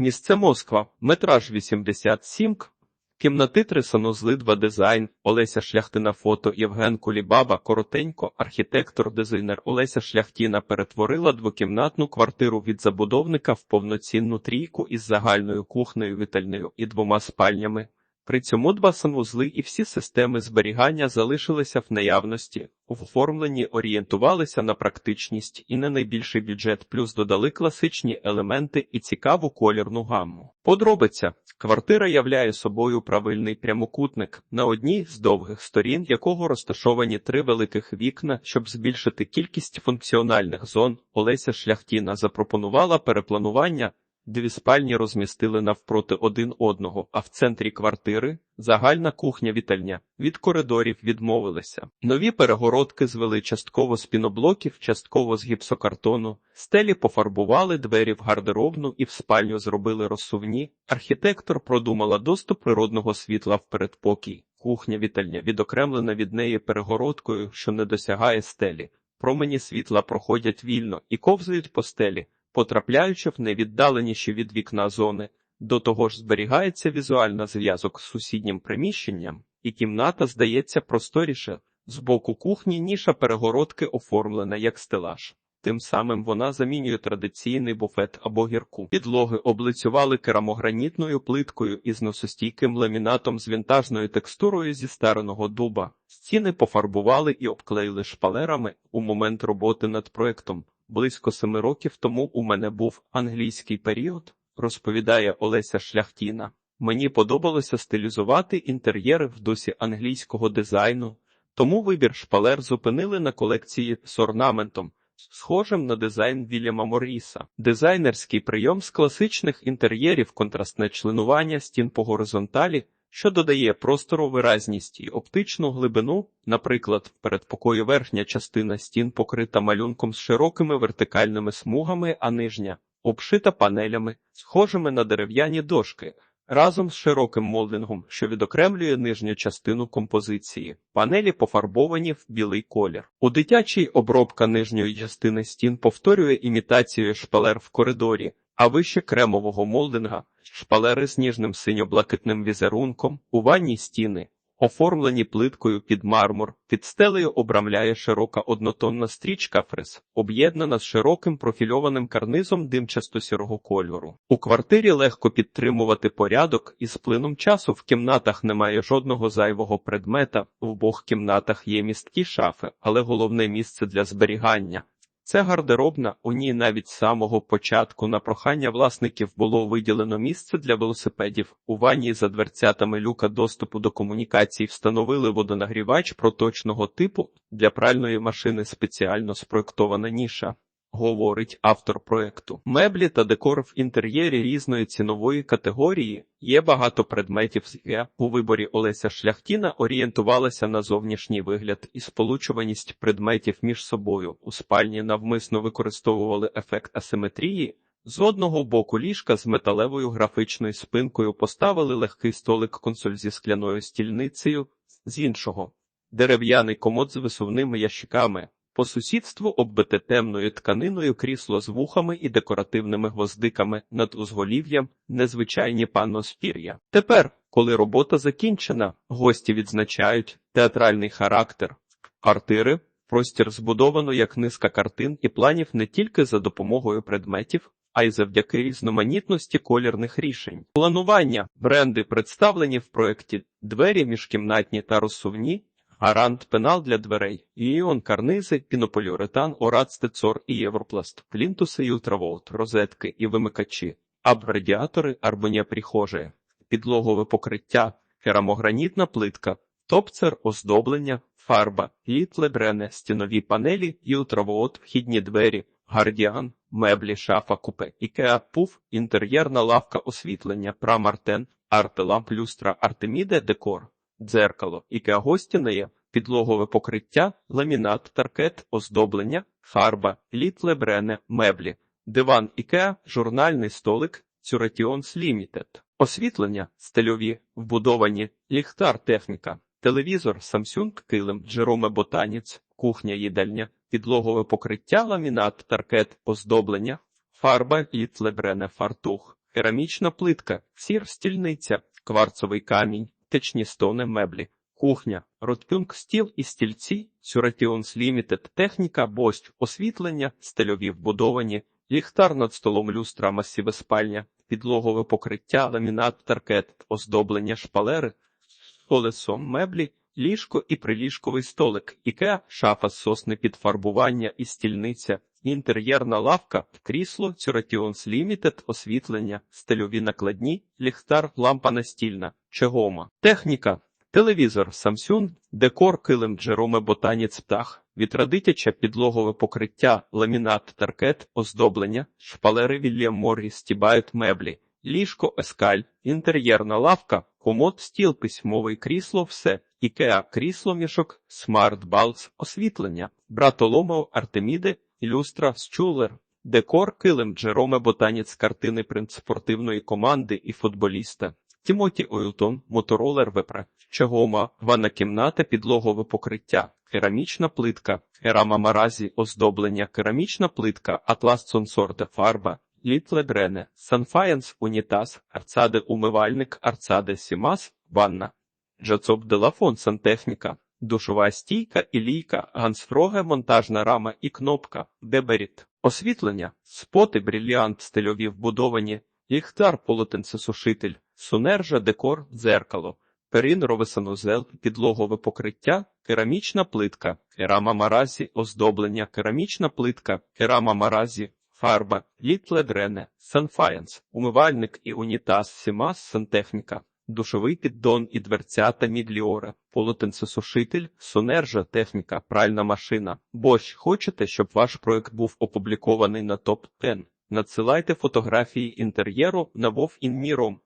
Місце Москва, метраж 87 к. Кімнати три санузли два дизайн, Олеся Шляхтина фото, Євген Кулібаба, коротенько, архітектор-дизайнер Олеся Шляхтіна перетворила двокімнатну квартиру від забудовника в повноцінну трійку із загальною кухнею, вітальнею і двома спальнями. При цьому два санвузли і всі системи зберігання залишилися в наявності, в оформленні орієнтувалися на практичність і не найбільший бюджет, плюс додали класичні елементи і цікаву колірну гамму. Подробиця. Квартира являє собою правильний прямокутник, на одній з довгих сторін якого розташовані три великих вікна, щоб збільшити кількість функціональних зон. Олеся Шляхтіна запропонувала перепланування Дві спальні розмістили навпроти один одного, а в центрі квартири загальна кухня-вітальня. Від коридорів відмовилися. Нові перегородки звели частково з піноблоків, частково з гіпсокартону. Стелі пофарбували двері в гардеробну і в спальню зробили розсувні. Архітектор продумала доступ природного світла в передпокій. Кухня-вітальня відокремлена від неї перегородкою, що не досягає стелі. Промені світла проходять вільно і ковзають по стелі потрапляючи в невіддаленіші від вікна зони. До того ж зберігається візуальний зв'язок з сусіднім приміщенням, і кімната здається просторіше. З боку кухні ніша перегородки оформлена як стелаж. Тим самим вона замінює традиційний буфет або гірку. Підлоги облицювали керамогранітною плиткою із носостійким ламінатом з вінтажною текстурою зі стареного дуба. Стіни пофарбували і обклеїли шпалерами у момент роботи над проектом. Близько семи років тому у мене був англійський період, розповідає Олеся Шляхтіна. Мені подобалося стилізувати інтер'єри в дусі англійського дизайну, тому вибір шпалер зупинили на колекції з орнаментом, схожим на дизайн Вільяма Морріса. Дизайнерський прийом з класичних інтер'єрів, контрастне членування стін по горизонталі що додає простору виразність і оптичну глибину, наприклад, передпокою верхня частина стін покрита малюнком з широкими вертикальними смугами, а нижня обшита панелями, схожими на дерев'яні дошки. Разом з широким молдингом, що відокремлює нижню частину композиції, панелі пофарбовані в білий колір. У дитячій обробка нижньої частини стін повторює імітацію шпалер в коридорі, а вище кремового молдинга шпалери з ніжним синьо-блакитним візерунком, у ванній стіни, оформлені плиткою під мармур, під стелею обрамляє широка однотонна стрічка фрез, об'єднана з широким профільованим карнизом димчасто-сірого кольору. У квартирі легко підтримувати порядок, і з плином часу в кімнатах немає жодного зайвого предмета, в обох кімнатах є місткі шафи, але головне місце для зберігання. Це гардеробна, у ній навіть з самого початку на прохання власників було виділено місце для велосипедів. У ванні за дверцятами люка доступу до комунікацій встановили водонагрівач проточного типу для пральної машини спеціально спроектована ніша говорить автор проекту. Меблі та декор в інтер'єрі різної цінової категорії є багато предметів «Е». у виборі Олеся Шляхтіна орієнтувалася на зовнішній вигляд і сполучуваність предметів між собою. У спальні навмисно використовували ефект асиметрії. З одного боку ліжка з металевою графічною спинкою поставили легкий столик консоль зі скляною стільницею, з іншого дерев'яний комод з висувними ящиками. По сусідству оббите темною тканиною крісло з вухами і декоративними гвоздиками над узголів'ям, незвичайні панноспір'я. Тепер, коли робота закінчена, гості відзначають театральний характер квартири. Простір збудовано як низка картин і планів не тільки за допомогою предметів, а й завдяки різноманітності колірних рішень. Планування бренди представлені в проєкті двері міжкімнатні та розсувні, Гарант пенал для дверей, іон карнизи, пінополіуретан, орат, стецор і європласт, плінтуси і ультраволт, розетки і вимикачі, абрадіатори, арбонія прихожія, підлогове покриття, керамогранітна плитка, топцер, оздоблення, фарба, літлебрене, стінові панелі і ультраволт, вхідні двері, гардіан, меблі, шафа, купе, ікеа, пуф, інтер'єрна лавка освітлення, прамартен, артеламп, люстра, артеміде, декор дзеркало, іке гостяне, підлогове покриття, ламінат, таркет, оздоблення, фарба, літлебрене, меблі, диван Ікеа, журнальний столик, Цюратіонс Лімітед, освітлення, стильові, вбудовані, ліхтар техніка, телевізор, Samsung, килим, Джероме Ботаніц, кухня їдальня, підлогове покриття, ламінат, таркет, оздоблення, фарба, літлебрене, фартух. керамічна плитка, сір стільниця, кварцовий камінь, течні стони меблі, кухня, ротпюнг стіл і стільці, Сюратіонс Лімітед, техніка, бость, освітлення, стильові вбудовані, ліхтар над столом люстра, масиве спальня, підлогове покриття, ламінат, таркет, оздоблення шпалери, колесо, меблі, ліжко і приліжковий столик, ікеа, шафа з сосни під фарбування і стільниця, інтер'єрна лавка, крісло, Цюратіонс Лімітед, освітлення, стильові накладні, ліхтар, лампа настільна, чегома, техніка, телевізор, Samsung, декор, килим, Джероме Ботаніц птах, вітрадитяче підлогове покриття, ламінат, таркет, оздоблення, шпалери Вільям Моррі, стібають меблі, ліжко, ескаль, інтер'єрна лавка, комод, стіл, письмовий крісло, все, ікеа, крісло, мішок, смарт, балц, освітлення, братоломов, Артеміди, люстра, стюлер, декор, килим, Джероме Ботаніц, картини принт спортивної команди і футболіста. Тімоті Ойлтон, моторолер вепре, чагома, ванна кімната, підлогове покриття, керамічна плитка, керама маразі, оздоблення, керамічна плитка, атлас сонсорте, фарба, літле дрене, санфаєнс, унітаз, арцаде умивальник, арцаде сімас, ванна, джацоп делафон, сантехніка, душова стійка і лійка, гансфроге, монтажна рама і кнопка, деберіт, освітлення, споти, бріліант, стильові вбудовані, ліхтар, полотенцесушитель, сунержа, декор, дзеркало, перин, ровесанузел, підлогове покриття, керамічна плитка, керама маразі, оздоблення, керамічна плитка, керама маразі, фарба, літле дрене, санфаєнс, умивальник і унітаз, сімас, сантехніка, душовий піддон і дверцята мідліора, полотенцесушитель, сонержа, техніка, пральна машина. Бош, хочете, щоб ваш проект був опублікований на топ 10 Надсилайте фотографії інтер'єру на Інміром.